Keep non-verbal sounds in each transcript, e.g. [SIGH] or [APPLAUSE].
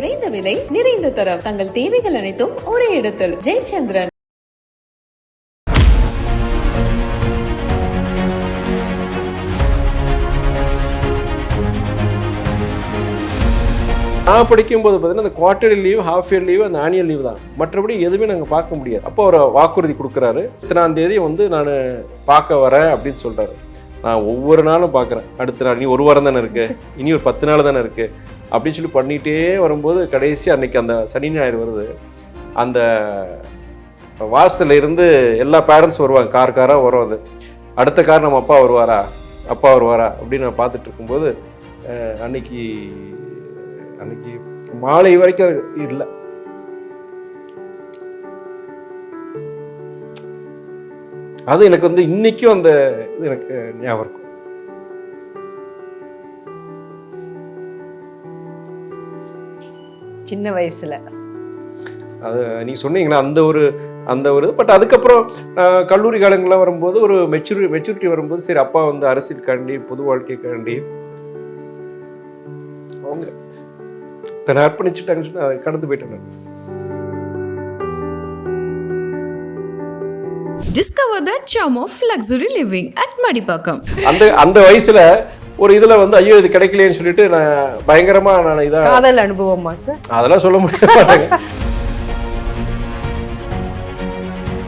குறைந்த விலை நிறைந்த தரம். தங்கள் தேவைகள் அனைத்தும் ஒரே இடத்தில். ஜெயச்சந்திரன். நான் படிக்கும்போது பார்த்தீங்கன்னா அந்த quarterly leave half year leave அந்த ஆனுவல் லீவ் தான். மற்றபடி எதுவுமே நாங்கள் பார்க்க முடியாது. அப்போ அவர் வாக்குறுதி கொடுக்குறாரு. இத்தனாம் தேதி வந்து நான் பார்க்க வரேன் அப்படின்னு சொல்கிறாரு நான் ஒவ்வொரு நாளும் பார்க்குறேன். அடுத்த நாள் இனி ஒரு வாரம் தானே இருக்குது இனி ஒரு பத்து நாள் தானே இருக்குது அப்படின்னு சொல்லி பண்ணிகிட்டே வரும்போது கடைசி அன்னைக்கு அந்த சனி ஞாயிறு வருது. அந்த வாசல்ல இருந்து எல்லா பேரண்ட்ஸ் வருவாங்க. கார் காராக வரும் அது. அடுத்த கார் நம்ம அப்பா வருவாரா? அப்பா வருவாரா? அப்படின்னு நான் பார்த்துட்டு இருக்கும்போது அன்னைக்கு அன்னைக்கு மாலை வரைக்கும் இல்லை. அது எனக்கு வந்து இன்னைக்கும் அந்த இது எனக்கு ஞாபகம் இருக்கும் சின்ன வயசுல. அது நீ சொன்னீங்களா அந்த ஒரு அந்த ஒரு பட் அதுக்கப்புறம் கல்லூரி காலங்கள்லாம் வரும்போது ஒரு மெச்சூரி மெச்சூரிட்டி வரும்போது சரி அப்பா வந்து அரசியலுக்காண்டி பொது வாழ்க்கைக்காண்டி அவங்க தன்னை அர்ப்பணிச்சுட்டாங்கன்னு கடந்து போயிட்டேன் நான். Discover the charm of luxury living at Madipakam. அந்த அந்த வயசுல ஒரு இதுல வந்து ஐயோ இது கிடைக்கலையேன்னு சொல்லிட்டு நான் பயங்கரமா நான் இதா காதல் அனுபவமா சார் அதெல்லாம் சொல்ல முடிய மாட்டாங்க.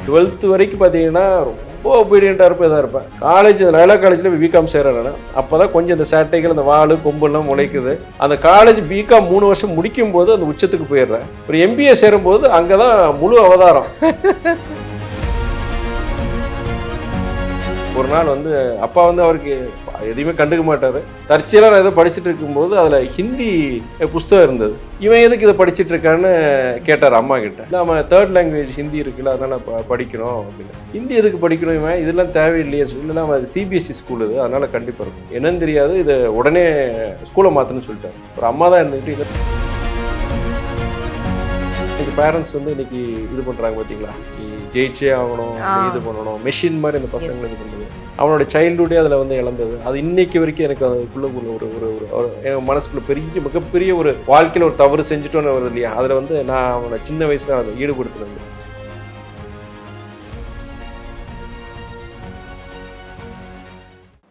டுவெல்த்து வரைக்கும் பார்த்தீங்கன்னா ரொம்ப ஒபீடியண்ட்டாக இருப்பேன் இதாக இருப்பேன். காலேஜ் லயலா காலேஜில் பிகாம் சேர்றேன் நான். அப்போ தான் கொஞ்சம் இந்த சேட்டைகள் இந்த வால் கொம்பெல்லாம் முளைக்குது. அந்த காலேஜ் பிகாம் மூணு வருஷம் முடிக்கும் போது அந்த உச்சத்துக்கு போயிடுறேன். ஒரு எம்பிஏ சேரும்போது அங்கே தான் முழு அவதாரம். ஒரு நாள் வந்து அப்பா வந்து அவருக்கு எதையுமே கண்டுக்க மாட்டார். தற்செயலாக நான் ஏதோ படிச்சுட்டு இருக்கும்போது அதில் ஹிந்தி புஸ்தகம் இருந்தது. இவன் எதுக்கு இதை படிச்சுட்டு இருக்கான்னு கேட்டார் அம்மா கிட்ட. இல்லை அவன் தேர்ட் லாங்குவேஜ் ஹிந்தி இருக்குல்ல அதனால் ப- படிக்கணும் அப்படின்னு. ஹிந்தி எதுக்கு படிக்கணும் இவன்? இதெல்லாம் தேவையில்லையே சொல்லி நம்ம அவன் சிபிஎஸ்சி ஸ்கூல் இது அதனால் கண்டிப்பாக இருக்கும். என்னன்னு தெரியாது இதை உடனே ஸ்கூலை மாற்றணும்னு சொல்லிட்டார். ஒரு அம்மா தான் இருந்துக்கிட்டு இன்னைக்கு பேரண்ட்ஸ் வந்து இன்னைக்கு இது பண்றாங்க பாத்தீங்களா? நீ ஜெயிச்சே ஆகணும். இது பண்ணணும் மெஷின் மாதிரி இந்த பசங்களை இது பண்ணுது அவனோட சைல்டுஹுட்டே அதில் வந்து இழந்தது. அது இன்னைக்கு வரைக்கும் எனக்கு அதுக்குள்ள ஒரு ஒரு ஒரு ஒரு ஒரு- என் மனசுக்குள்ள பெரிய மிகப்பெரிய ஒரு வாழ்க்கையில ஒரு தவறு செஞ்சுட்டோன்னு வருது இல்லையா? அதில் வந்து நான் அவனை சின்ன வயசுல அதை ஈடுபடுத்தினது.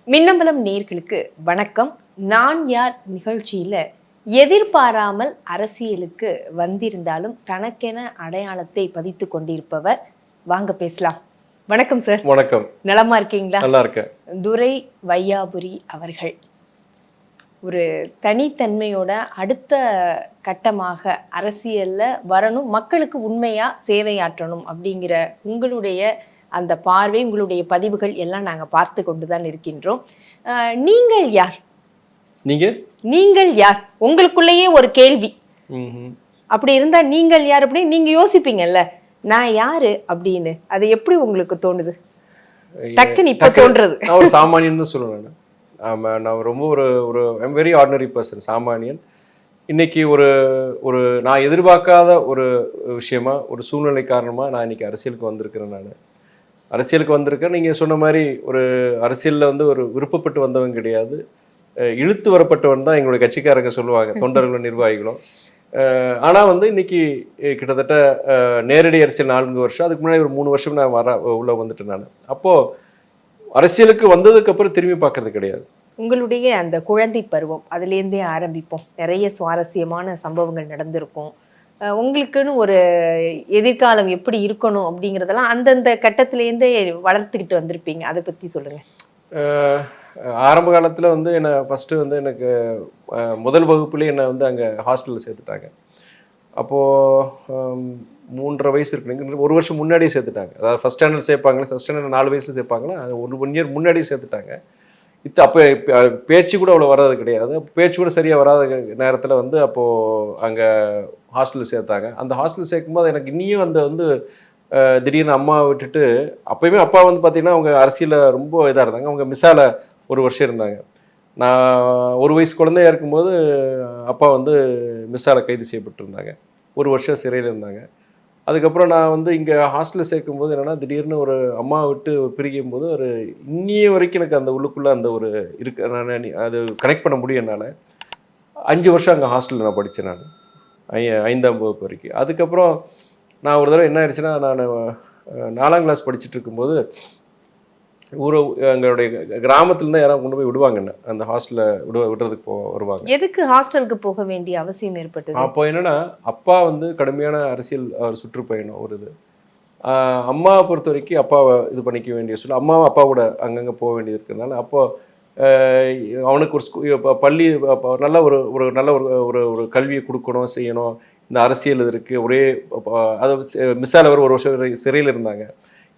மின்னம்பலம் நேர்களுக்கு வணக்கம். நான் யார் நிகழ்ச்சியில எதிர்பாராமல் அரசியலுக்கு வந்திருந்தாலும் தனக்கென அடையாளத்தை பதித்து கொண்டிருப்பவர். வாங்க பேசலாம். வணக்கம் சார் வணக்கம். நலமா இருக்கீங்களா? நல்லா இருக்கேன். துரை வையாபுரி அவர்கள். ஒரு தனித்தன்மையோட அடுத்த கட்டமாக அரசியல்ல வரணும் மக்களுக்கு உண்மையா சேவையாற்றணும் அப்படிங்கிற உங்களுடைய அந்த பார்வை உங்களுடைய பதிவுகள் எல்லாம் நாங்க பார்த்து கொண்டு தான் இருக்கின்றோம். அஹ், நீங்கள் யார்? நீங்க? நீங்கள் யார்? உங்களுக்குள்ளேயே ஒரு கேள்வி. அப்படி இருந்தா நீங்கள் யார் அப்படின்னு நீங்க யோசிப்பீங்கல்ல. நான் யாரு அப்படின்னு? அது எப்படி உங்களுக்கு தோணுது? டக்குன்னு இப்ப தோன்றது. நான் ஒரு சாமானியன் தான் சொல்லுவேன் நான். ஆமா நான் ரொம்ப ஒரு ஒரு வெரி ஆர்டினரி பர்சன் சாமானியன். இன்னைக்கு ஒரு ஒரு நான் எதிர்பார்க்காத ஒரு விஷயமா ஒரு சூழ்நிலை காரணமா நான் இன்னைக்கு அரசியலுக்கு வந்திருக்கிறேன் நான். அரசியலுக்கு வந்திருக்கேன். நீங்க சொன்ன மாதிரி ஒரு அரசியல்ல வந்து ஒரு விருப்பப்பட்டு வந்தவன் கிடையாது. இழுத்து வரப்பட்டவன் தான் எங்களுடைய கட்சிக்காரங்க சொல்லுவாங்க தொண்டர்களும் நிர்வாகிகளும். அஹ் ஆனா வந்து இன்னைக்கு கிட்டத்தட்ட நேரடி அரசியல் நான்கு வருஷம் அதுக்கு முன்னாடி ஒரு மூணு வருஷம் நான் வர உள்ள வந்துட்டேன் நான். அப்போ அரசியலுக்கு வந்ததுக்கு அப்புறம் திரும்பி பார்க்கறது கிடையாது. உங்களுடைய அந்த குழந்தை பருவம் அதுலேருந்தே ஆரம்பிப்போம். நிறைய சுவாரஸ்யமான சம்பவங்கள் நடந்திருக்கும். உங்களுக்குன்னு ஒரு எதிர்காலம் எப்படி இருக்கணும் அப்படிங்கிறதெல்லாம் அந்தந்த கட்டத்திலேருந்தே வளர்த்துக்கிட்டு வந்திருப்பீங்க. அதை பத்தி சொல்லுங்க அஹ் ஆரம்ப காலத்தில் வந்து என்னை ஃபஸ்ட்டு வந்து எனக்கு முதல் வகுப்புலேயே என்னை வந்து அங்கே ஹாஸ்டலில் சேர்த்துட்டாங்க. அப்போது மூன்றரை வயசு இருக்கு. ஒரு வருஷம் முன்னாடியே சேர்த்துட்டாங்க. அதாவது ஃபஸ்ட் ஸ்டாண்டர்ட் சேர்ப்பாங்களே ஃபஸ்ட் ஸ்டாண்டர்ட் நாலு வயசில் சேர்ப்பாங்களா அது ஒரு ஒன் இயர் முன்னாடியே சேர்த்துட்டாங்க. இத்த அப்போ பேச்சு கூட அவ்வளோ வராது கிடையாது. பேச்சு கூட சரியாக வராத நேரத்தில் வந்து அப்போது அங்கே ஹாஸ்டலில் சேர்த்தாங்க. அந்த ஹாஸ்டலில் சேர்க்கும்போது எனக்கு இன்னியும் அந்த வந்து திடீர்னு அம்மா விட்டுட்டு அப்பயுமே அப்பா வந்து பார்த்தீங்கன்னா அவங்க அரசியலில் ரொம்ப இதாக இருந்தாங்க. அவங்க மிசாலை ஒரு வருஷம் இருந்தாங்க. நான் ஒரு வயசு குழந்தையா இருக்கும்போது அப்பா வந்து மிஸ்ஸால் கைது செய்யப்பட்டிருந்தாங்க. ஒரு வருஷம் சிறையில் இருந்தாங்க. அதுக்கப்புறம் நான் வந்து இங்கே ஹாஸ்டலில் சேர்க்கும்போது என்னென்னா திடீர்னு ஒரு அம்மா விட்டு பிரிக்கும் போது ஒரு இன்னிய வரைக்கும் எனக்கு அந்த உள்ளுக்குள்ளே அந்த ஒரு இருக்க நான் அது கனெக்ட் பண்ண முடியும் என்னால். அஞ்சு வருஷம் அங்கே ஹாஸ்டலில் நான் படித்தேன் நான். ஐ ஐந்தாம் வகுப்பு வரைக்கும். அதுக்கப்புறம் நான் ஒரு தடவை என்ன ஆயிடுச்சுன்னா நான் நாலாம் கிளாஸ் படிச்சுட்டு இருக்கும்போது ஊரை எங்களுடைய கிராமத்துலேருந்து யாராவது கொண்டு போய் விடுவாங்க என்ன அந்த ஹாஸ்டலில் விடு விடுறதுக்கு போ வருவாங்க. எதுக்கு ஹாஸ்டலுக்கு போக வேண்டிய அவசியம் ஏற்பட்டது? அப்போ என்னன்னா அப்பா வந்து கடுமையான அரசியல் சுற்றுப்பயணம் ஒரு இது. அம்மாவை பொறுத்த வரைக்கும் அப்பாவை இது பண்ணிக்க வேண்டிய சொல்ல அம்மாவும் அப்பா கூட அங்கங்கே போக வேண்டியது இருக்கிறதுனால அப்போ அவனுக்கு ஒரு ஸ்கூ பள்ளி நல்ல ஒரு ஒரு நல்ல ஒரு ஒரு ஒரு கல்வியை கொடுக்கணும் செய்யணும். இந்த அரசியல் இது இருக்குது ஒரே அது மிஸ்ஸால் அவர் ஒரு வருஷம் சிறையில் இருந்தாங்க.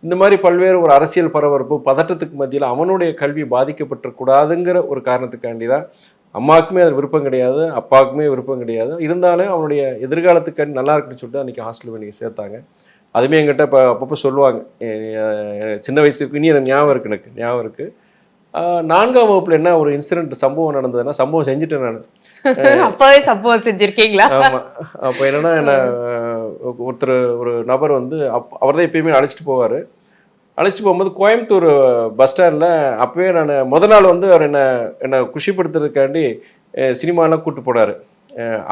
இந்த மாதிரி பல்வேறு ஒரு அரசியல் பரபரப்பு பதட்டத்துக்கு மத்தியில் அவனுடைய கல்வி பாதிக்கப்பட்டிருக்கூடாதுங்கிற ஒரு காரணத்துக்காண்டி தான் அம்மாவுக்குமே அது விருப்பம் கிடையாது அப்பாவுக்குமே விருப்பம் கிடையாது. இருந்தாலும் அவனுடைய எதிர்காலத்துக்கு நல்லா இருக்குன்னு சொல்லிட்டு அன்றைக்கி ஹாஸ்டல் பண்ணி சேர்த்தாங்க. அதுவுமே என்கிட்ட இப்போ அப்பப்போ சொல்லுவாங்க. சின்ன வயசுக்கு இனி எனக்கு ஞாபகம் இருக்கு எனக்கு ஞாபகம் இருக்கு. ஆஹ் நான்காம் வகுப்புல என்ன ஒரு இன்சிடென்ட் சம்பவம் நடந்ததுன்னா சம்பவம் செஞ்சுட்டேன் நான். [LAUGHS] அப்பவே சப்போஸ் செஞ்சிருக்கீங்களா? ஆமா. அப்போ என்னன்னா என்ன ஒருத்தர் ஒரு நபர் வந்து அப் அவர் தான் எப்பயுமே அழைச்சிட்டு போவார். அழைச்சிட்டு போகும்போது கோயம்புத்தூர் பஸ் ஸ்டாண்டில் அப்பவே நான் முத நாள் வந்து அவர் என்ன என்னை குஷிப்படுத்துறதுக்காண்டி சினிமாலாம் கூட்டு போனார்.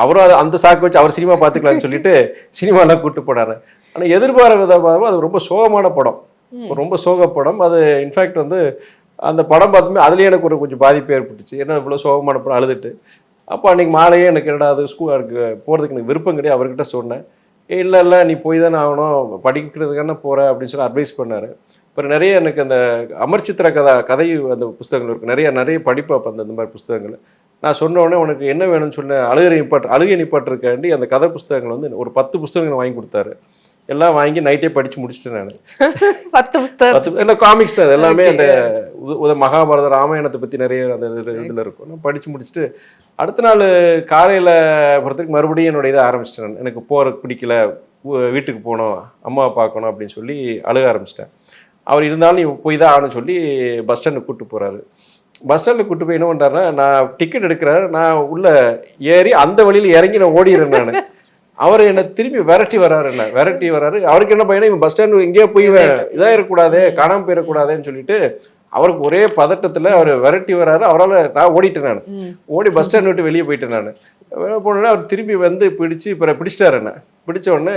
அவரும் அது அந்த சாக்கு வச்சு அவர் சினிமா பார்த்துக்கலாம்னு சொல்லிட்டு சினிமாலாம் கூட்டு போனார். ஆனால் எதிர்பாராத விதமாக அது ரொம்ப சோகமான படம். ரொம்ப சோக படம். அது இன்ஃபேக்ட் வந்து அந்த படம் பார்த்துமே அதுலேயே எனக்கு ஒரு கொஞ்சம் பாதிப்பு ஏற்பட்டுச்சு. ஏன்னா இவ்வளோ சோகமான படம் அழுதுட்டு. அப்போ அன்றைக்கி மாலையே எனக்கு என்னடா அது ஸ்கூல் எனக்கு போகிறதுக்கு எனக்கு விருப்பம் கிடையாது. அவர்கிட்ட சொன்னேன். இல்லை இல்லை நீ போய் தானே ஆகணும். படிக்கிறதுக்கான போகிற அப்படின்னு சொல்லி அட்வைஸ் பண்ணார். அப்புறம் நிறைய எனக்கு அந்த அமர்ச்சித்திர கதா கதை அந்த புஸ்தகங்கள் இருக்குது நிறைய நிறைய படிப்பு அப்போ அந்த இந்த மாதிரி புஸ்தகங்கள். நான் சொன்ன உடனே உனக்கு என்ன வேணும்னு சொன்ன அழுகை நிப்பாட்டு அழுகை நிப்பாட்டுறதுக்காண்டி அந்த கதை புஸ்தகங்கள் வந்து ஒரு பத்து புஸ்தகங்கள் வாங்கி கொடுத்தாரு. எல்லாம் வாங்கி நைட்டே படித்து முடிச்சிட்டேன் நான். [LAUGHS] பத்து புஸ்தகம். பத்து என்ன காமிக்ஸ் தான் அது எல்லாமே அந்த உத- மகாபாரத ராமாயணத்தை பற்றி நிறைய அந்த இதில் இருக்கும். நான் படித்து முடிச்சுட்டு அடுத்த நாள் காலையில் போகிறதுக்கு மறுபடியும் என்னோட இதை ஆரம்பிச்சிட்டேன். எனக்கு போகிறதுக்கு பிடிக்கல வீட்டுக்கு போகணும் அம்மாவை பார்க்கணும் அப்படின்னு சொல்லி அழுக ஆரம்பிச்சிட்டேன். அவர் இருந்தாலும் நீ போய் தான் ஆகணும்னு சொல்லி பஸ் ஸ்டாண்டுக்கு கூப்பிட்டு போகிறாரு பஸ் ஸ்டாண்டில் கூட்டு போய் என்ன பண்ணுறாருன்னா நான் டிக்கெட் எடுக்கிறேன் நான் உள்ள ஏறி அந்த வழியில் இறங்கி நான் ஓடிடுறேன் நான். அவர் என்ன திரும்பி விரட்டி வராரு என்ன? விரட்டி வராரு அவருக்கு என்ன பையனா இவன் பஸ் ஸ்டாண்டு எங்கேயோ போய் இவன் இதா இருக்கக்கூடாதே காணாம போயிடக்கூடாதுன்னு சொல்லிட்டு அவருக்கு ஒரே பதட்டத்துல அவர் விரட்டி வராரு அவரால் நான் ஓடிட்டேன் நான். ஓடி பஸ் ஸ்டாண்ட் விட்டு வெளியே போயிட்டேன் நான். போனோடனே அவர் திரும்பி வந்து பிடிச்சு இப்போ பிடிச்சிட்டாரு என்ன? பிடிச்ச உடனே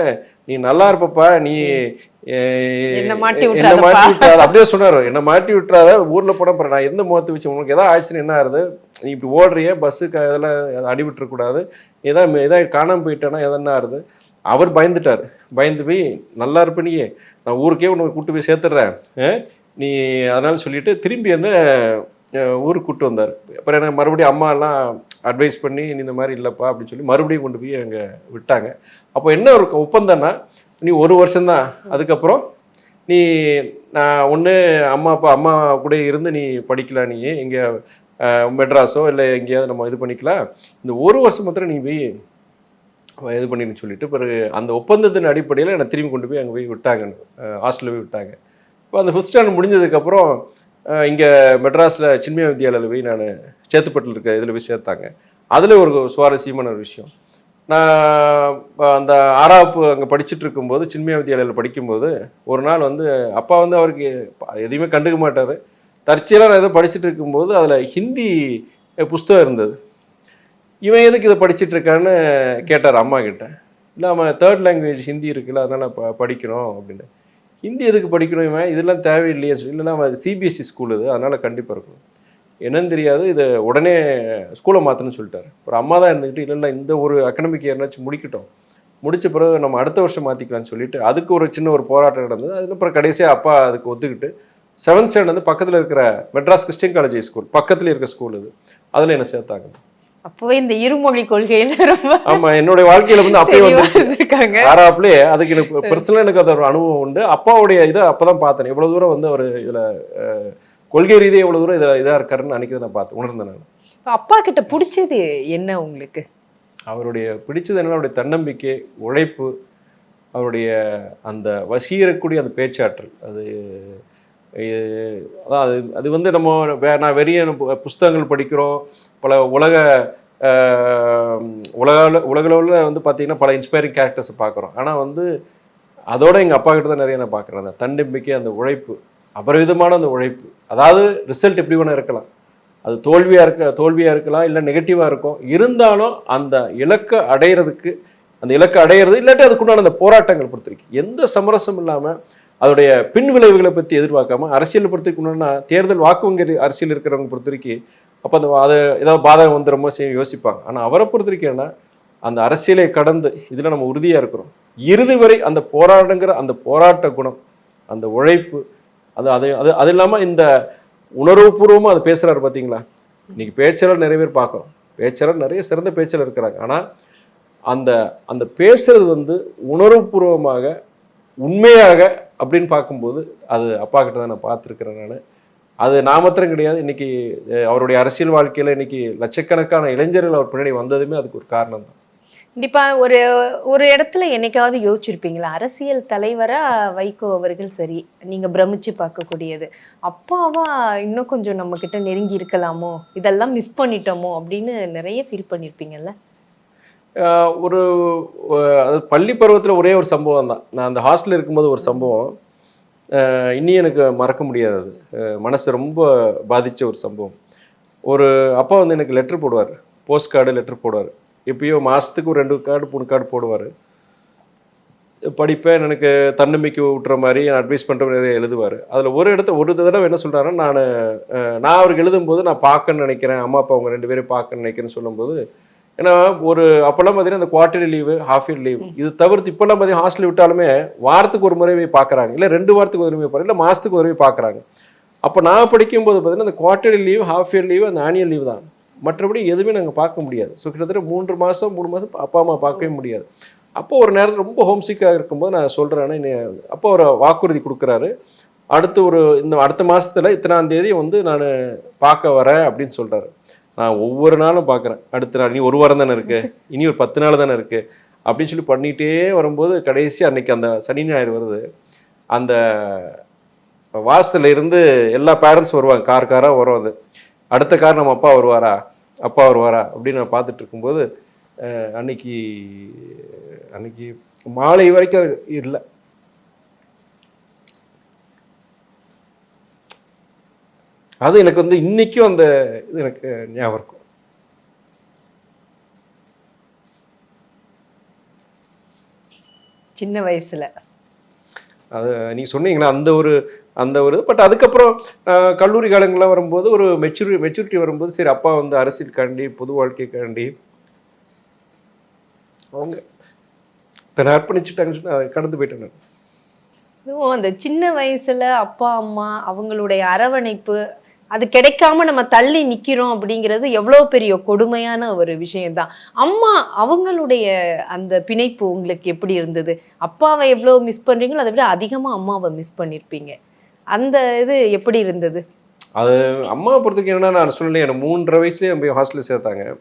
நீ நல்லா இருப்பப்பா நீ என்னை மாட்டி என்னை விட்டுறாதப்பா." மாட்டி விட்டுறாத. அப்படியே சொன்னாரு. என்ன மாட்டி விட்டுறாத ஊர்ல போன நான் எந்த முகத்தை வச்சு உனக்கு எதாவது ஆச்சுன்னு என்ன ஆகுது? நீ இப்படி ஓடுறிய பஸ்ஸுக்கு இதெல்லாம் அடிபட்டுறக்கூடாது ஏதாவது ஏதாவது காணாம போயிட்டேன்னா எதனா ஆகுது? அவர் பயந்துட்டார். பயந்து போய் நல்லா இருப்ப நீ நான் ஊருக்கே உன்னை கூட்டு போய் சேர்த்துடுறேன் நீ அதனால சொல்லிட்டு திரும்பி என்ன ஊருக்கு கூட்டு வந்தார். அப்புறம் எனக்கு மறுபடியும் அம்மா எல்லாம் அட்வைஸ் பண்ணி நீ இந்த மாதிரி இல்லைப்பா அப்படின்னு சொல்லி மறுபடியும் கொண்டு போய் அங்கே விட்டாங்க. அப்போ என்ன ஒரு ஒப்பந்தம்னா நீ ஒரு வருஷம்தான். அதுக்கப்புறம் நீ நான் ஒன்று அம்மா அப்பா அம்மா கூட இருந்து நீ படிக்கலாம் நீ. இங்கே மெட்ராஸோ இல்லை எங்கேயாவது நம்ம இது பண்ணிக்கலாம். இந்த ஒரு வருஷம் மாத்திரம் நீ போய் இது பண்ணின்னு சொல்லிட்டு பிறகு அந்த ஒப்பந்தத்தின் அடிப்படையில் என்னை திரும்பி கொண்டு போய் அங்கே போய் விட்டாங்க. ஹாஸ்டலில் போய் விட்டாங்க. இப்போ அந்த ஃபிஃப்த் ஸ்டாண்டர்ட் முடிஞ்சதுக்கப்புறம் இங்கே மெட்ராஸில் சின்மய வித்யாலயில் போய் நான் சேத்துப்பட்டில் இருக்க இதில் போய் சேர்த்தாங்க. அதில் ஒரு சுவாரஸ்யமான ஒரு விஷயம். நான் அந்த ஆறாப்பு அங்கே படிச்சுட்டு இருக்கும்போது சின்மய வித்யாலயில் படிக்கும்போது ஒரு நாள் வந்து அப்பா வந்து அவருக்கு எதையுமே கண்டுக்க மாட்டார். தற்செயலாக நான் ஏதோ படிச்சுட்டு இருக்கும்போது அதில் ஹிந்தி புஸ்தகம் இருந்தது. இவன் எதுக்கு இதை படிச்சுட்டு இருக்கான்னு கேட்டார் அம்மா கிட்ட இல்லை அவன் தேர்ட் லாங்குவேஜ் ஹிந்தி இருக்குல்ல அதனால் ப படிக்கணும் அப்படின்னு ஹிந்தி எதுக்கு படிக்கணும் இவன்? இதெல்லாம் தேவையில்லையே. சொல்லி இல்லைன்னா அது சிபிஎஸ்சி ஸ்கூல் இது அதனால் கண்டிப்பாக இருக்கும். என்னன்னு தெரியாது. இதை உடனே ஸ்கூலை மாற்றணும்னு சொல்லிட்டாரு. ஒரு அம்மா தான் இருந்துக்கிட்டு இல்லைன்னா இந்த ஒரு அகடமிக் இயர்னாச்சும் முடிக்கட்டும். முடித்த பிறகு நம்ம அடுத்த வருஷம் மாற்றிக்கலாம்னு சொல்லிட்டு அதுக்கு ஒரு சின்ன ஒரு போராட்டம் நடந்தது. அதுக்கப்புறம் கடைசியாக அப்பா அதுக்கு ஒத்துக்கிட்டு செவன்த் ஸ்டாண்டர்ட் வந்து பக்கத்தில் இருக்கிற மெட்ராஸ் கிறிஸ்டின் காலேஜ் ஸ்கூல் பக்கத்தில் இருக்க ஸ்கூல் இது அதில் என்ன சேர்த்தாங்க. அப்பவே இந்த இருமொழி கொள்கையில ரொம்ப ஆமா என்னுடைய வாழ்க்கையில வந்து அப்பயே இருந்திருக்காங்க ஆறாப்புலயே அதுக்கு எனக்கு பர்சனலா எனக்கு அது ஒரு அனுபவம் உண்டு. அப்பாவுடைய இதை அப்பதான் பார்த்தேன். எவ்வளவு தூரம் வந்து அவர் இதுல கொள்கை ரீதியாக எவ்வளவு தூரம் இதில் இதா இருக்காருன்னு அன்னைக்கு நான் பார்த்தேன். உணர்ந்தேன் நான். அப்பா கிட்ட பிடிச்சது என்ன உங்களுக்கு? அவருடைய பிடிச்சது என்ன அவருடைய தன்னம்பிக்கை உழைப்பு அவருடைய அந்த வசீகரக்கூடிய அந்த பேச்சாற்றல். அது அதான் அது அது வந்து நம்ம வே- நான் வெறிய புஸ்தகங்கள் படிக்கிறோம். பல உலக அஹ், உலக உலகளவில் வந்து பார்த்தீங்கன்னா பல இன்ஸ்பைரிங் கேரக்டர்ஸை பார்க்குறோம் ஆனால் வந்து அதோட எங்கள் அப்பா கிட்ட தான் நிறைய நான் பார்க்குறேன் அந்த தன்னம்பிக்கை அந்த உழைப்பு அபரிவிதமான அந்த உழைப்பு. அதாவது ரிசல்ட் எப்படி வேணால் இருக்கலாம். அது தோல்வியாக இருக்க தோல்வியாக இருக்கலாம் இல்லை நெகட்டிவாக இருக்கும். இருந்தாலும் அந்த இலக்கை அடையிறதுக்கு அந்த இலக்கை அடையிறது இல்லாட்டி அதுக்குண்டான அந்த போராட்டங்கள் பொறுத்திருக்கு. எந்த சமரசம் இல்லாமல் அதோடைய பின் விளைவுகளை பற்றி எதிர்பார்க்காம அரசியல் பொறுத்திருக்கணும்னா தேர்தல் வாக்குவங்கி அரசியல் இருக்கிறவங்க பொறுத்த வரைக்கும் அப்போ அந்த அதை ஏதாவது பாதகம் வந்துடுமோ செய்ய யோசிப்பாங்க. ஆனால் அவரை பொறுத்த வரைக்கும் என்ன அந்த அரசியலை கடந்து இதில் நம்ம உறுதியாக இருக்கிறோம். இறுதி வரை அந்த போராடுங்கிற அந்த போராட்ட குணம் அந்த உழைப்பு அது அது அது அது இல்லாமல் இந்த உணர்வுபூர்வமாக அது பேசுகிறாரு பார்த்தீங்களா இன்னைக்கு பேச்சாளர் நிறைய பேர் பார்க்குறோம். பேச்சாளர் நிறைய சிறந்த பேச்சாளர் இருக்கிறாங்க. ஆனால் அந்த அந்த பேசுறது வந்து உணர்வுபூர்வமாக உண்மையாக அப்படின்னு பார்க்கும்போது அது அப்பா கிட்ட தான் நான் பார்த்துருக்கிறேன் நான். அது நான் மாத்திரம் கிடையாது. இன்னைக்கு அவருடைய அரசியல் வாழ்க்கையில இன்னைக்கு லட்சக்கணக்கான இளைஞர்கள் அவர் பின்னாடி வந்ததுமே அதுக்கு ஒரு காரணம் தான். கண்டிப்பா ஒரு ஒரு இடத்துல என்னைக்காவது யோசிச்சிருப்பீங்களா? அரசியல் தலைவரா வைகோ அவர்கள் சரி நீங்க பிரமிச்சு பார்க்கக்கூடியது. அப்பாவா இன்னும் கொஞ்சம் நம்ம கிட்ட நெருங்கி இருக்கலாமோ? இதெல்லாம் மிஸ் பண்ணிட்டோமோ? அப்படின்னு நிறைய ஃபீல் பண்ணிருப்பீங்கல்ல? ஒரு அது பள்ளி பருவத்தில் ஒரே ஒரு சம்பவம் தான். நான் அந்த ஹாஸ்டலில் இருக்கும்போது ஒரு சம்பவம். இன்னும் எனக்கு மறக்க முடியாது. அது மனசு ரொம்ப பாதித்த ஒரு சம்பவம். ஒரு அப்பா வந்து எனக்கு லெட்ரு போடுவார். போஸ்ட் கார்டு லெட்ரு போடுவார். எப்பயோ மாதத்துக்கு ஒரு ரெண்டு கார்டு மூணு கார்டு போடுவார். படிப்பேன் எனக்கு தன்னம்பிக்கை விட்டுற மாதிரி அட்வைஸ் பண்ணுற மாதிரி எழுதுவார். அதில் ஒரு இடத்த ஒரு தடவை என்ன சொல்கிறாருன்னா நான் நான் அவருக்கு எழுதும்போது நான் பார்க்கணுன்னு நினைக்கிறேன். அம்மா அப்பா அவங்க ரெண்டு பேரும் பார்க்கன்னு நினைக்கிறேன்னு சொல்லும்போது ஏன்னா ஒரு அப்போல்லாம் பார்த்தீங்கன்னா இந்த quarterly leave half year leave இது தவிர்த்து இப்போல்லாம் பார்த்தீங்கன்னா ஹாஸ்டல் விட்டாலுமே வாரத்துக்கு ஒரு முறை போய் பார்க்குறாங்க இல்லை ரெண்டு வாரத்துக்கு ஒரு முறை பார்க்குறாங்க இல்லை மாதத்துக்கு ஒரு முறை பார்க்குறாங்க அப்போ நான் படிக்கும்போது பார்த்தீங்கன்னா இந்த quarterly leave half year leave அந்த ஆனியல் லீவ் தான். மற்றபடி எதுவுமே நாங்கள் பார்க்க முடியாது. ஸோ கிட்டத்தட்ட மூன்று மாதம் மூணு மாதம் அப்பா அம்மா பார்க்கவே முடியாது. அப்போ ஒரு நேரம் ரொம்ப ஹோம்சிக்காக இருக்கும்போது நான் சொல்கிறேன் அப்போ ஒரு வாக்குறுதி கொடுக்குறாரு. அடுத்து ஒரு இந்த அடுத்த மாதத்தில் இத்தனாம் தேதி வந்து நான் பார்க்க வரேன் அப்படின்னு சொல்கிறாரு நான் ஒவ்வொரு நாளும் பார்க்குறேன். அடுத்த நாள் இனி ஒரு வாரம் தானே இருக்குது இனி ஒரு பத்து நாள் தானே இருக்குது அப்படின்னு சொல்லி பண்ணிகிட்டே வரும்போது கடைசி அன்னைக்கு அந்த சனி ஞாயிறு வருது. அந்த வாசல்ல இருந்து எல்லா பேரண்ட்ஸ் வருவாங்க. கார் காராக வரும் அது. அடுத்த கார் நம்ம அப்பா வருவாரா? அப்பா வருவாரா? அப்படின்னு நான் பார்த்துட்டு இருக்கும்போது அன்னைக்கு அன்னைக்கு மாலை வரைக்கும் இல்லை. அது எனக்கு வந்து இன்னைக்கும் அந்த இது எனக்கு ஞாபகம் இருக்கும். சின்ன வயசுல. அது நீங்க சொன்னீங்களா அந்த ஒரு அந்த ஒரு பட் அதுக்கப்புறம் கல்லூரி காலங்கள்லாம் வரும்போது ஒரு மெச்சூரி மெச்சூரிட்டி வரும்போது சரி அப்பா வந்து அரசியலுக்காண்டி பொது வாழ்க்கைக்காண்டி அவங்க தன்னை அர்ப்பணிச்சுட்டாங்கன்னு கடந்து போயிட்டேன் நான். அந்த சின்ன வயசுல அப்பா அம்மா அவங்களுடைய அரவணைப்பு அது கிடைக்காம நம்ம தள்ளி நிக்கிறோம் அப்படிங்கிறது எவ்வளவு பெரிய கொடுமையான ஒரு விஷயம்தான். அம்மா அவங்களுடைய அந்த பிணைப்பு உங்களுக்கு எப்படி இருந்தது? அப்பாவை எவ்வளவு மிஸ் பண்றீங்களோ அதை விட அதிகமா அம்மாவை மிஸ் பண்ணிருப்பீங்க. அந்த இது எப்படி இருந்தது? அது அம்மாவை பொறுத்தவரைக்கும் என்னன்னா நான் சொன்னேன் எனக்கு மூன்றரை வயசுலேயே போய் ஹாஸ்டலில் சேர்த்தாங்க.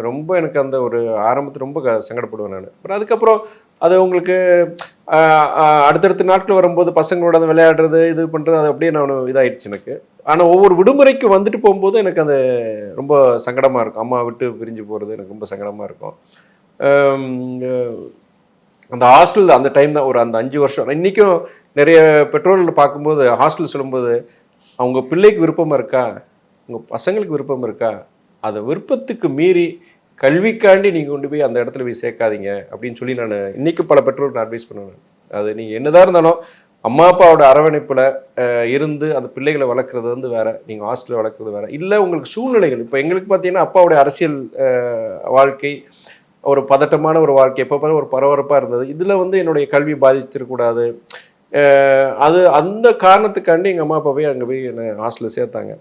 ரொம்ப எனக்கு அந்த ஒரு ஆரம்பத்தில் ரொம்ப க- சங்கடப்படுவேன் நான். அப்புறம் அதுக்கப்புறம் அது உங்களுக்கு அடுத்தடுத்த நாட்கள் வரும்போது பசங்களோட விளையாடுறது இது பண்ணுறது அது அப்படியே நான் இதாகிடுச்சு எனக்கு. ஆனால் ஒவ்வொரு விடுமுறைக்கு வந்துட்டு போகும்போது எனக்கு அது ரொம்ப சங்கடமாக இருக்கும். அம்மா விட்டு பிரிஞ்சு போகிறது எனக்கு ரொம்ப சங்கடமாக இருக்கும். அந்த ஹாஸ்டல் அந்த டைம் தான் ஒரு அந்த அஞ்சு வருஷம். இன்றைக்கும் நிறைய பெற்றோர்கள் பார்க்கும்போது ஹாஸ்டல் சொல்லும்போது அவங்க பிள்ளைக்கு விருப்பம் இருக்கா? உங்கள் பசங்களுக்கு விருப்பம் இருக்கா? அதை விருப்பத்துக்கு மீறி கல்விக்காண்டி நீங்கள் கொண்டு போய் அந்த இடத்துல போய் சேர்க்காதீங்க அப்படின்னு சொல்லி நான் இன்னைக்கு பல பெற்றோருக்கு அட்வைஸ் பண்ணுவேன் அது நீங்கள் என்னதான் இருந்தாலும் அம்மா அப்பாவோட அரவணைப்பில் இருந்து அந்த பிள்ளைகளை வளர்க்குறது வந்து வேற நீங்கள் ஹாஸ்டலில் வளர்க்குறது வேற. இல்லை உங்களுக்கு சூழ்நிலைகள் இப்போ எங்களுக்கு பார்த்தீங்கன்னா அப்பாவுடைய அரசியல் வாழ்க்கை ஒரு பதட்டமான ஒரு வாழ்க்கை எப்போ பாரு ஒரு பரபரப்பாக இருந்தது. இதில் வந்து என்னுடைய கல்வி பாதிச்சிடக்கூடாது. அது அந்த காரணத்துக்காண்டி எங்கள் அம்மா அப்பா போய் அங்கே போய் என்னை ஹாஸ்டலில் சேர்த்தாங்க.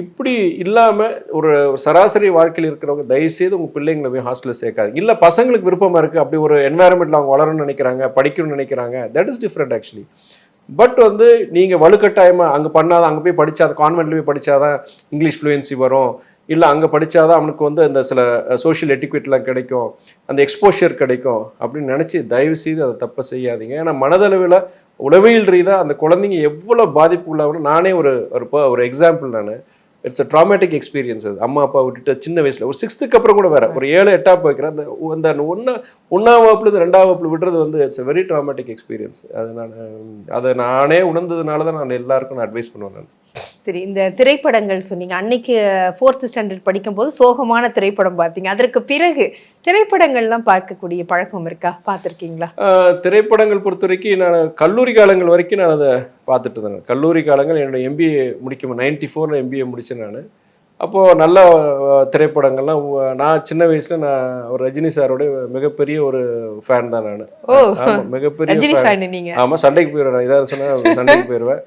இப்படி இல்லாமல் ஒரு சராசரி வாழ்க்கையில் இருக்கிறவங்க தயவுசெய்து உங்கள் பிள்ளைங்களை போய் ஹாஸ்டலில் சேர்க்காது இல்லை பசங்களுக்கு விருப்பமாக இருக்குது அப்படி ஒரு என்வாயர்மெண்ட்டில் அவங்க வளரணும்னு நினைக்கிறாங்க படிக்கணும்னு நினைக்கிறாங்க. That is different actually but வந்து நீங்கள் வலுக்கட்டாயமாக அங்கே பண்ணாதான் அங்கே போய் படித்தா அந்த கான்வென்ட்ல போய் படித்தாதான் இங்கிலீஷ் ஃப்ளூயன்சி வரும். இல்லை அங்கே படித்தாதான் அவனுக்கு வந்து அந்த சில சோஷியல் எட்டிக்யூட்லாம் கிடைக்கும். அந்த எக்ஸ்போஷர் கிடைக்கும். அப்படின்னு நினச்சி தயவு செய்து அதை தப்பை செய்யாதீங்க. ஏன்னா மனதளவில் உளவியல் ரீதியாக அந்த குழந்தைங்க எவ்வளோ பாதிப்பு உள்ளவங்க நானே ஒரு ஒரு எக்ஸாம்பிள் நான். இட்ஸ் அ ட்ராமேட்டிக் எக்ஸ்பீரியன்ஸ் அது. அம்மா அப்பா விட்டுட்டு சின்ன வயசில். ஒரு சிக்ஸ்த்துக்கு அப்புறம் கூட வேற. ஒரு ஏழு எட்டாவது வைக்கிறேன். அந்த அந்த ஒன்றா ஒன்றாம் வகுப்புல இருந்து ரெண்டாம் வகுப்புல விடுறது வந்து it's a very traumatic experience அது நான் அதை நானே உணர்ந்ததுனால தான் நான் எல்லாருக்கும் நான் அட்வைஸ் பண்ணுவேன் நான். சரி இந்த திரைப்படங்கள் சொன்னீங்க. அன்னைக்கு ஃபோர்த் ஸ்டாண்டர்ட் படிக்கும்போது சோகமான திரைப்படம் பார்த்தீங்க. அதற்கு பிறகு திரைப்படங்கள்லாம் பார்க்கக்கூடிய பழக்கம் இருக்கா? பார்த்துருக்கீங்களா? திரைப்படங்கள் பொறுத்த வரைக்கும் நான் கல்லூரி காலங்கள் வரைக்கும் நான் அதை பார்த்துட்டு இருந்தேன் கல்லூரி காலங்கள் என்னோட எம்பிஏ முடிக்கும் நைன்டி ஃபோரில் எம்பிஏ முடித்தேன் நான். அப்போது நல்ல திரைப்படங்கள்லாம் நான் சின்ன வயசில் நான் ஒரு ரஜினி சாரோட மிகப்பெரிய ஒரு ஃபேன் தான் நான். மிகப்பெரிய ஆமாம் சண்டைக்கு போயிடுவேன் இதாக சொன்னால் சண்டைக்கு போயிடுவேன்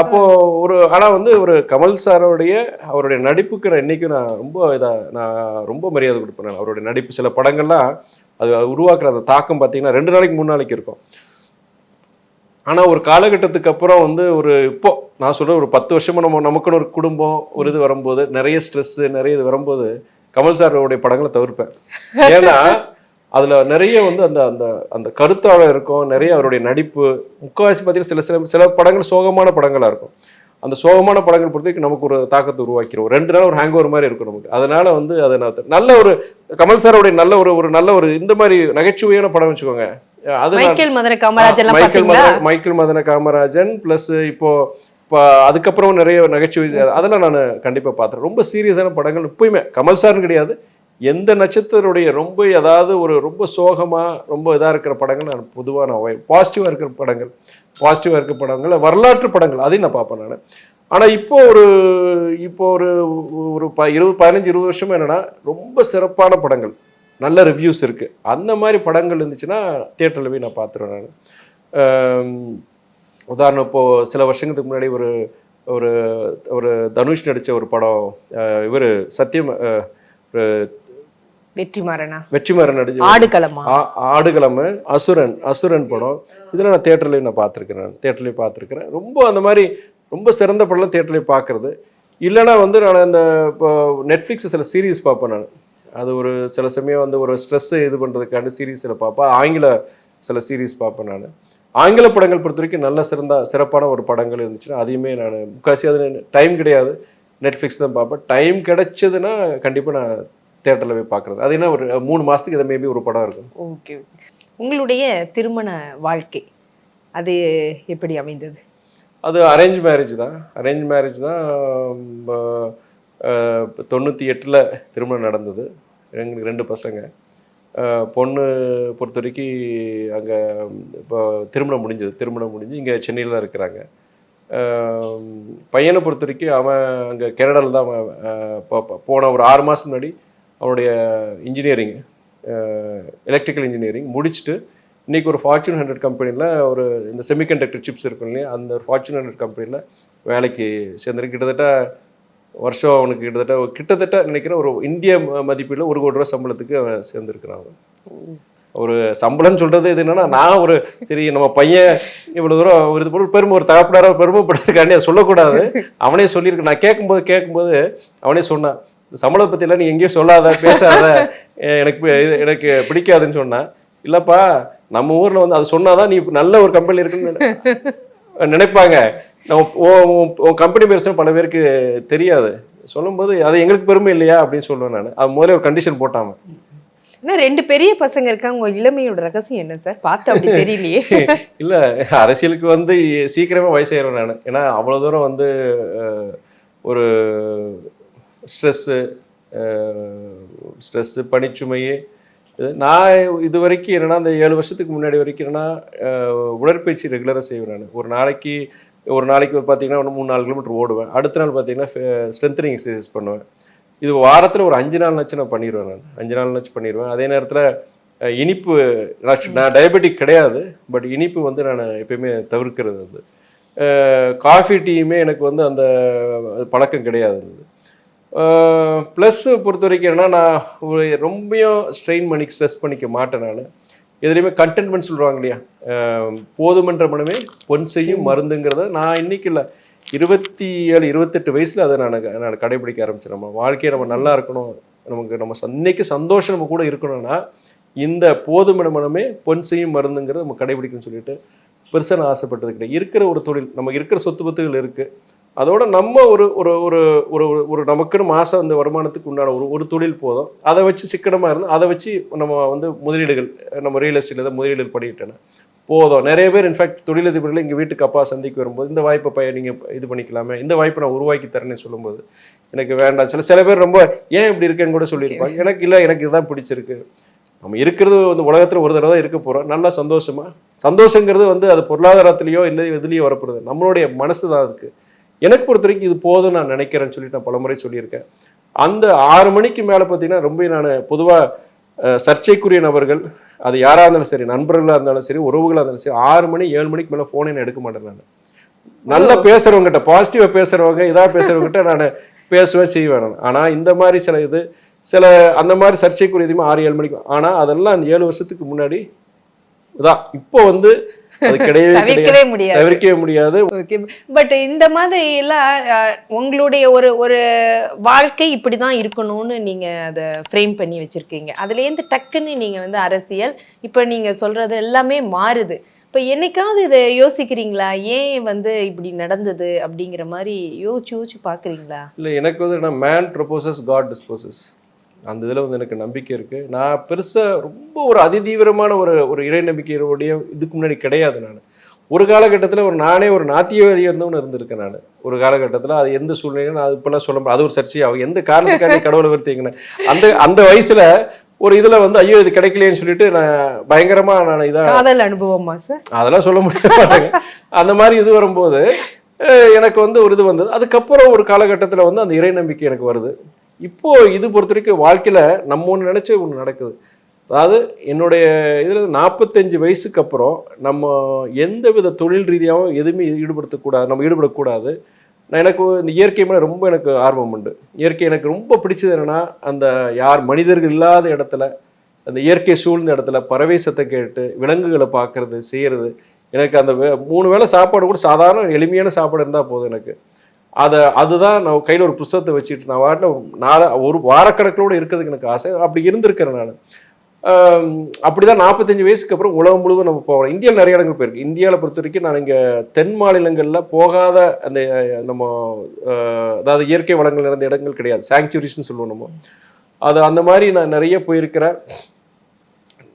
அப்போ ஒரு ஆனா வந்து ஒரு கமல் சாரோடைய அவருடைய நடிப்புக்கு நான் என்னைக்கும் நான் ரொம்ப இதா நான் ரொம்ப மரியாதை கொடுப்பேன். அவருடைய நடிப்பு சில படங்கள்லாம் அது உருவாக்குற அந்த தாக்கம் பார்த்தீங்கன்னா ரெண்டு நாளைக்கு மூணு நாளைக்கு இருக்கும். ஆனா ஒரு காலகட்டத்துக்கு அப்புறம் வந்து ஒரு இப்போ நான் சொல்ற ஒரு பத்து வருஷமா நம்ம நமக்குன்னு ஒரு குடும்பம் ஒரு இது வரும்போது நிறைய ஸ்ட்ரெஸ் நிறைய இது வரும்போது கமல் சாரோடைய படங்களை தவிர்ப்பேன். ஏன்னா அதில் நிறைய வந்து அந்த அந்த அந்த கருத்தாழ இருக்கும். நிறைய அவருடைய நடிப்பு. முக்கால்வாசி பார்த்தீங்கன்னா சில சில சில படங்கள் சோகமான படங்களாக இருக்கும். அந்த சோகமான படங்கள் பொறுத்த வரைக்கும் நமக்கு ஒரு தாக்கத்தை உருவாக்கிரும். ரெண்டு நாள் ஒரு ஹேங் ஓவர் மாதிரி இருக்கும் நமக்கு. அதனால வந்து அதை நான் நல்ல ஒரு கமல் சாரோடைய நல்ல ஒரு ஒரு நல்ல ஒரு இந்த மாதிரி நகைச்சுவையான படம் வச்சுக்கோங்க. அது மைக்கேல் மதுரை காமராஜ் எல்லாம் மைக்கேல் மதன மைக்கேல் மதன காமராஜன் ப்ளஸ் இப்போ இப்போ அதுக்கப்புறம் நிறைய நகைச்சுவை அதெல்லாம் நான் கண்டிப்பாக பார்த்துறேன் ரொம்ப சீரியஸான படங்கள் இப்பயுமே கமல் சார்னு கிடையாது. எந்த நட்சத்திரருடைய ரொம்ப ஏதாவது ஒரு ரொம்ப சோகமாக ரொம்ப இதாக இருக்கிற படங்கள் நான் பொதுவாக நான் பாசிட்டிவாக இருக்கிற படங்கள் பாசிட்டிவாக இருக்கிற படங்கள் வரலாற்று படங்கள் அதையும் நான் பார்ப்பேன் நான். ஆனால் இப்போ ஒரு இப்போ ஒரு ஒரு ப இருபது பதினஞ்சு இருபது வருஷமா என்னென்னா ரொம்ப சிறப்பான படங்கள் நல்ல ரிவ்யூஸ் இருக்குது அந்த மாதிரி படங்கள் இருந்துச்சுன்னா தியேட்டரில் போய் நான் பார்த்துருவேன் நான். உதாரணம் இப்போது சில வருஷங்களுக்கு முன்னாடி ஒரு ஒரு ஒரு தனுஷ் நடித்த ஒரு படம் இவர் சத்தியம் ஒரு வெற்றிமாறனா? வெற்றிமாறன் நடிச்ச ஆடுகளமா? ஆடுகளமு அசுரன் அசுரன் படம். இதெல்லாம் நான் தேட்டர்லேயும் நான் பார்த்துருக்கேன் நான் தேட்டர்லேயும் பார்த்துருக்கிறேன். ரொம்ப அந்த மாதிரி ரொம்ப சிறந்த படம்லாம் தேட்டர்லேயும் பார்க்குறது. இல்லைன்னா வந்து நான் இந்த இப்போ நெட்ஃப்ளிக்ஸ் சில சீரீஸ் பார்ப்பேன் நான். அது ஒரு சில சமயம் வந்து ஒரு ஸ்ட்ரெஸ்ஸை இது பண்ணுறதுக்காண்டி சீரீஸில் பார்ப்பேன். ஆங்கில சில சீரீஸ் பார்ப்பேன் நான். ஆங்கில படங்கள் பொறுத்த வரைக்கும் நல்ல சிறந்த சிறப்பான ஒரு படங்கள் இருந்துச்சுன்னா அதையுமே நான் முக்காசி அது டைம் கிடையாது. நெட்ஃப்ளிக்ஸ் தான் பார்ப்பேன். டைம் கிடைச்சதுன்னா கண்டிப்பாக நான் தேட்டரில் போய் பார்க்குறது அது என்ன ஒரு மூணு மாதத்துக்கு இதை மேபி ஒரு படம் இருக்கும். ஓகே உங்களுடைய திருமண வாழ்க்கை அது எப்படி அமைந்தது? அது அரேஞ்ச் மேரேஜ் தான். அரேஞ்ச் மேரேஜ் தான் தொண்ணூற்றி எட்டில் திருமணம் நடந்தது. எங்களுக்கு ரெண்டு பசங்க. பொண்ணு பொறுத்த வரைக்கும் அங்கே இப்போ திருமணம் முடிஞ்சது. திருமணம் முடிஞ்சு இங்கே சென்னையில் தான் இருக்கிறாங்க. பையனை பொறுத்த வரைக்கும் அவன் அங்கே கனடாவில் தான் அவன் போன ஒரு ஆறு மாதம் முன்னாடி அவனுடைய இன்ஜினியரிங் எலக்ட்ரிக்கல் இன்ஜினியரிங் முடிச்சுட்டு இன்றைக்கி ஒரு ஃபார்ச்சூன் ஹண்ட்ரட் கம்பெனியில் ஒரு இந்த செமிகண்டக்டர் சிப்ஸ் இருக்கும் இல்லையா அந்த ஃபார்ச்சூன் ஹண்ட்ரட் கம்பெனியில் வேலைக்கு சேர்ந்துருக்கு. கிட்டத்தட்ட வருஷம் அவனுக்கு கிட்டத்தட்ட ஒரு- கிட்டத்தட்ட நினைக்கிறேன் ஒரு இந்திய ம- ஒரு கோடி ரூபா சம்பளத்துக்கு அவன் சேர்ந்துருக்கிறான் ஒரு சம்பளம்னு சொல்றது இது என்னன்னா நான் ஒரு சரி நம்ம பையன் இவ்வளவு தூரம் ஒரு இது போல ஒரு பெருமை ஒரு தகப்பனார பெருமைப்படுறதுக்காண்டி சொல்லக்கூடாது. அவனே சொல்லியிருக்கு. நான் கேட்கும்போது கேட்கும்போது அவனே சொன்னான் பத்தி எல்லாம் நீ எங்கேயும் சொல்லாத பேசாத. எனக்கு எனக்கு பிடிக்காதுன்னு சொன்னான் இல்லப்பா நம்ம ஊர்ல வந்து அது சொன்னாதான் நீ நல்ல ஒரு கம்பெனி இருக்குன்னு நினை- நினைப்பாங்க. நம்ம கம்பெனி பேர் பல பேருக்கு தெரியாது. சொல்லும்போது அது எங்களுக்கு பெருமை இல்லையா? அப்படின்னு சொல்லுவேன் நான். அது முதல்ல ஒரு கண்டிஷன் போட்டாம. ஆனா ரெண்டு பெரிய பசங்க இருக்காங்க. உங்க இளமையோட ரகசியம் என்ன சார்? பார்த்து அப்படி தெரியலையே. [LAUGHS] இல்ல அரசியலுக்கு வந்து சீக்கிரமா வயசாயிரும் நான். ஏன்னா அவ்வளவு தூரம் வந்து ஒரு ஸ்ட்ரெஸ்ஸு ஸ்ட்ரெஸ்ஸு பனிச்சுமை இது நான் இது வரைக்கும் என்னன்னா அந்த ஏழு வருஷத்துக்கு முன்னாடி வரைக்கும் என்னன்னா உடற்பயிற்சி ரெகுலராக செய்வேன் நான். ஒரு நாளைக்கு ஒரு நாளைக்கு பார்த்தீங்கன்னா ஒரு மூணு நாலு கிலோமீட்டர் ஓடுவேன். அடுத்த நாள் பார்த்தீங்கன்னா ஸ்ட்ரென்த்னிங் எக்ஸசைஸ் பண்ணுவேன். இது வாரத்தில் ஒரு அஞ்சு நாள் நச்சு நான் பண்ணிடுவேன் நான். அஞ்சு நாள் நச்சு பண்ணிடுவேன் அதே நேரத்தில் இனிப்பு நான் டயபெட்டிக் கிடையாது. பட் இனிப்பு வந்து நான் எப்பயுமே தவிர்க்கிறது வந்து காஃபி டீயுமே எனக்கு வந்து அந்த பழக்கம் கிடையாது ப்ளஸ்ஸு பொறுத்த வரைக்கும் என்னன்னா நான் ரொம்பையும் ஸ்ட்ரெயின் பண்ணி ஸ்ட்ரெஸ் பண்ணிக்க மாட்டேன் நான். எதுலேயுமே கண்டென்ட்மெண்ட் சொல்லுவாங்க இல்லையா? போதுமன்ற மனமே பொன் செய்யும் மருந்துங்கிறத நான் இன்னைக்கு இல்லை. இருபத்தி ஏழு இருபத்தெட்டு வயசில் அதை நான் நான் கடைபிடிக்க ஆரம்பிச்சேன். நம்ம வாழ்க்கையை நம்ம நல்லா இருக்கணும். நமக்கு நம்ம இன்னைக்கு சந்தோஷம் நம்ம கூட இருக்கணும்னா இந்த போதுமன மனமே பொன் செய்யும் மருந்துங்கிறத நம்ம கடைபிடிக்கணும்னு சொல்லிட்டு பெருசாக நான் ஆசைப்பட்டது கிடையாது. இருக்கிற ஒரு தொழில் நமக்கு இருக்கிற சொத்து பத்துகள் இருக்குது அதோட நம்ம ஒரு ஒரு ஒரு ஒரு ஒரு- நமக்குன்னு மாதம் அந்த வருமானத்துக்கு உண்டான ஒரு ஒரு தொழில் போதும். அதை வச்சு சிக்கனமாக இருந்து அதை வச்சு நம்ம வந்து முதலீடுகள் நம்ம ரியல் எஸ்டேட்டில் தான் முதலீடுகள் பண்ணிக்கிட்டேன் போதும். நிறைய பேர் இன்ஃபேக்ட் தொழிலதிபர்கள் எங்கள் வீட்டுக்கு அப்பா சந்திக்கு வரும்போது இந்த வாய்ப்பை பையன் நீங்கள் இது பண்ணிக்கலாமே இந்த வாய்ப்பை நான் உருவாக்கி தரேன்னு சொல்லும்போது எனக்கு வேண்டாம். சில சில பேர் ரொம்ப ஏன் இப்படி இருக்கேன்னு கூட சொல்லியிருப்பாங்க. எனக்கு இல்லை எனக்கு இதுதான் பிடிச்சிருக்கு. நம்ம இருக்கிறது வந்து உலகத்தில் ஒரு தடவை தான் இருக்க போகிறோம் நல்லா சந்தோஷமாக சந்தோஷங்கிறது வந்து அது பொருளாதாரத்துலேயோ இல்லை எதுலேயோ வரப்படுது நம்மளுடைய மனசு தான் அதுக்கு. எனக்கு பொறுத்த வரைக்கும் இது போதும் நான் நினைக்கிறேன்னு சொல்லிட்டு நான் பலமுறை சொல்லியிருக்கேன். அந்த ஆறு மணிக்கு மேலே பார்த்தீங்கன்னா ரொம்ப நான் பொதுவாக சர்ச்சைக்குரிய நபர்கள் அது யாராக இருந்தாலும் சரி நண்பர்களாக இருந்தாலும் சரி உறவுகளாக இருந்தாலும் சரி ஆறு மணி ஏழு மணிக்கு மேலே ஃபோனை நான் எடுக்க மாட்டேன் நான். நல்லா பேசுறவங்ககிட்ட பாசிட்டிவாக பேசுறவங்க இதா பேசுறவங்ககிட்ட நான் பேசுவேன் செய்வேன் ஆனால் இந்த மாதிரி சில இது சில அந்த மாதிரி சர்ச்சைக்குரிய இதுவுமே ஆறு ஏழு மணிக்கு. ஆனால் அதெல்லாம் அந்த ஏழு வருஷத்துக்கு முன்னாடி இதான். இப்போ வந்து அது கிடையவே கிடையாது. தவிர்க்கவே முடியாது. தவிர்க்கவே முடியாது. ஓகே. பட் இந்த மாதிரி எல்லாம் உங்களுடைய ஒரு ஒரு வாழ்க்கை இப்படிதான் இருக்கணும்னு நீங்க அதை ஃப்ரேம் பண்ணி வச்சிருக்கீங்க. அதுலேருந்து டக்குன்னு நீங்க வந்து அரசியல் இப்போ நீங்க சொல்றது எல்லாமே மாறுது. இப்போ என்னைக்காவது இதை யோசிக்கிறீங்களா? ஏன் வந்து இப்படி நடந்தது அப்படிங்கிற மாதிரி யோசிச்சு யோசிச்சு பாக்குறீங்களா இல்லை எனக்கு வந்து நான் மேன் ப்ரொபோசஸ் காட் டிஸ்போசஸ் அந்த இதில் வந்து எனக்கு நம்பிக்கை இருக்குது நான் பெருசாக ரொம்ப ஒரு அதிதீவிரமான ஒரு ஒரு இறை நம்பிக்கையுடைய இதுக்கு முன்னாடி கிடையாது நான். ஒரு காலகட்டத்தில் ஒரு நானே ஒரு நாத்தியவாதியாக இருந்தவனு இருந்திருக்கேன் நான். ஒரு காலகட்டத்தில் அது எந்த சூழ்நிலையும் நான் இப்பெல்லாம் சொல்ல முடியாது அது ஒரு சர்ச்சையாகும் எந்த காரணத்துக்காண்டி [LAUGHS] கடவுளை வருத்தீங்கன்னு அந்த அந்த வயசில் ஒரு இதில் வந்து ஐயோ இது கிடைக்கலையேன்னு சொல்லிட்டு நான் பயங்கரமாக நான் இதாக காதல் அனுபவமா சார் அதெல்லாம் சொல்ல முடிய மாட்டாங்க. அந்த மாதிரி இது வரும்போது எனக்கு வந்து ஒரு இது வந்தது. அதுக்கப்புறம் ஒரு காலகட்டத்தில் வந்து அந்த இறை நம்பிக்கை எனக்கு வருது. இப்போ இது பொறுத்த வரைக்கும் வாழ்க்கையில் நம்ம ஒன்று நினச்சி ஒன்று நடக்குது. அதாவது என்னுடைய இதில் நாற்பத்தஞ்சு வயசுக்கு அப்புறம் நம்ம எந்த வித தொழில் ரீதியாகவும் எதுவுமே ஈடுபடுத்தக்கூடாது நம்ம ஈடுபடக்கூடாது நான் எனக்கு இந்த இயற்கை மேலே ரொம்ப எனக்கு ஆர்வம் உண்டு. இயற்கை எனக்கு ரொம்ப பிடிச்சது என்னென்னா அந்த யார் மனிதர்கள் இல்லாத இடத்துல அந்த இயற்கை சூழ்ந்த இடத்துல பறவை சத்தம் கேட்டு விலங்குகளை பார்க்கறது செய்கிறது எனக்கு அந்த வே- மூணு வேளை சாப்பாடு கூட சாதாரண எளிமையான சாப்பாடு இருந்தால் போதும் எனக்கு. அதை அதுதான் நான் கையில் ஒரு புஸ்தகத்தை வச்சுட்டு நான் வாட்டில் நாலு ஒரு வாரக்கணக்கிலோடு இருக்கிறதுக்கு எனக்கு ஆசை. அப்படி இருந்திருக்கிறேன் நான். அப்படிதான் நாற்பத்தஞ்சு வயசுக்கு அப்புறம் உலகம் முழுவதும் நம்ம போகிறோம் இந்தியாவில் நிறைய இடங்கள் போயிருக்கு. இந்தியாவில் பொறுத்த வரைக்கும் நான் இங்கே தென் மாநிலங்களில் போகாத அந்த நம்ம அதாவது இயற்கை வளங்கள் நிறைந்த இடங்கள் கிடையாது. சாங்சுரிஸ்ன்னு சொல்லுவோம் நம்ம. அது அந்த மாதிரி நான் நிறைய போயிருக்கிறேன்.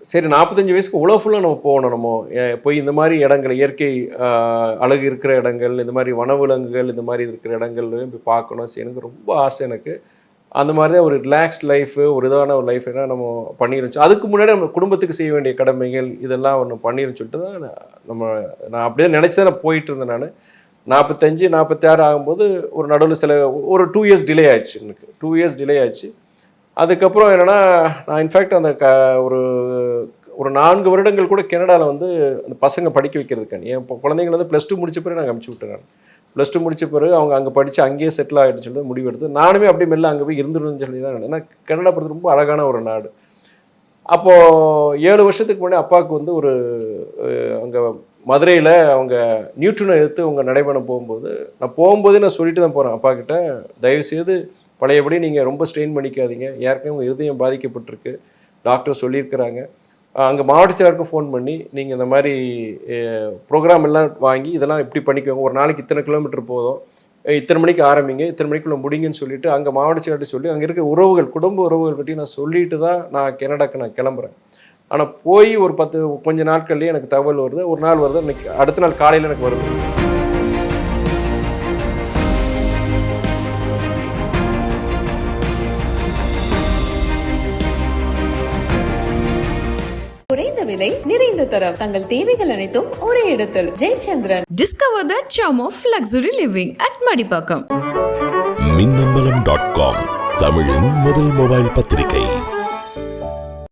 சரி நாற்பத்தஞ்சு வயசுக்கு உழவு ஃபுல்லாக நம்ம போகணும் நம்ம போய் இந்த மாதிரி இடங்கள் இயற்கை அழகு இருக்கிற இடங்கள் இந்த மாதிரி வனவிலங்குகள் இந்த மாதிரி இருக்கிற இடங்கள்லையும் போய் பார்க்கணும். எனக்கு ரொம்ப ஆசை எனக்கு. அந்த மாதிரி தான் ஒரு ரிலாக்ஸ் லைஃபு ஒரு இதான ஒரு லைஃப் என்ன நம்ம பண்ணிருந்துச்சு அதுக்கு முன்னாடி நம்ம குடும்பத்துக்கு செய்ய வேண்டிய கடமைகள் இதெல்லாம் ஒன்று பண்ணிருன்னு சொல்லிட்டு தான் நான் நம்ம நான் அப்படியே நினச்சி தான் நான் போயிட்டு இருந்தேன் நான். நாற்பத்தஞ்சு நாற்பத்தாறு ஆகும்போது ஒரு நடுவில் சில ஒரு டூ இயர்ஸ் டிலே ஆயிடுச்சு எனக்கு. டூ இயர்ஸ் டிலே ஆயிடுச்சு. அதுக்கப்புறம் என்னென்னா நான் இன்ஃபேக்ட் அந்த க ஒரு ஒரு நான்கு வருடங்கள் கூட கனடாவில் வந்து அந்த பசங்க படிக்க வைக்கிறதுக்கான என் குழந்தைங்கள வந்து ப்ளஸ் டூ முடிச்ச பிறகு நாங்கள் அனுப்பிச்சி விட்டுறேன் ப்ளஸ் டூ முடிச்ச பிறகு அவங்க அங்கே படித்து அங்கேயே செட்டில் ஆகிடுச்சு சொல்லி முடிவெடுத்து நானுமே அப்படியே மெல்ல அங்கே போய் இருந்துருன்னு சொல்லி தான் ஏன்னா கனடா பொறுத்து ரொம்ப அழகான ஒரு நாடு. அப்போது ஏழு வருஷத்துக்கு முன்னாடி அப்பாவுக்கு வந்து ஒரு அங்கே மதுரையில் அவங்க நியூட்ரனை எடுத்து அவங்க நடைபயணம் போகும்போது நான் போகும்போதே நான் சொல்லிட்டு தான் போகிறேன் அப்பா கிட்ட தயவுசெய்து பழையபடி நீங்கள் ரொம்ப ஸ்ட்ரெயின் பண்ணிக்காதீங்க. ஏற்கனவே உங்கள் இருதயம் பாதிக்கப்பட்டிருக்கு. டாக்டர் சொல்லியிருக்கிறாங்க. அங்கே மாவட்ட செயலருக்கும் ஃபோன் பண்ணி நீங்கள் இந்த மாதிரி ப்ரோக்ராம் எல்லாம் வாங்கி இதெல்லாம் இப்படி பண்ணிக்கோங்க? ஒரு நாளைக்கு இத்தனை கிலோமீட்டர் போதும். இத்தனை மணிக்கு ஆரம்பிங்க. இத்தனை மணிக்குள்ள முடிங்கன்னு சொல்லிட்டு அங்கே மாவட்ட செயலர்கிட்ட சொல்லி அங்கே இருக்க உறவுகள் குடும்ப உறவுகள் பற்றி நான் சொல்லிட்டு தான் நான் கனடாக்கு நான் கிளம்புறேன். ஆனால் போய் ஒரு பத்து கொஞ்ச நாட்கள்லேயே எனக்கு தகவல் வருது. ஒரு நாள் வருது. இன்னைக்கு அடுத்த நாள் காலையில் எனக்கு வருது. தரம் தங்கள் தேவைகள் அனைத்தும் ஒரே இடத்தில். Jayachandran. Discover the charm of luxury living at Madipakam. Minnambalam dot com தமிழின் முதல் மொபைல் பத்திரிகை.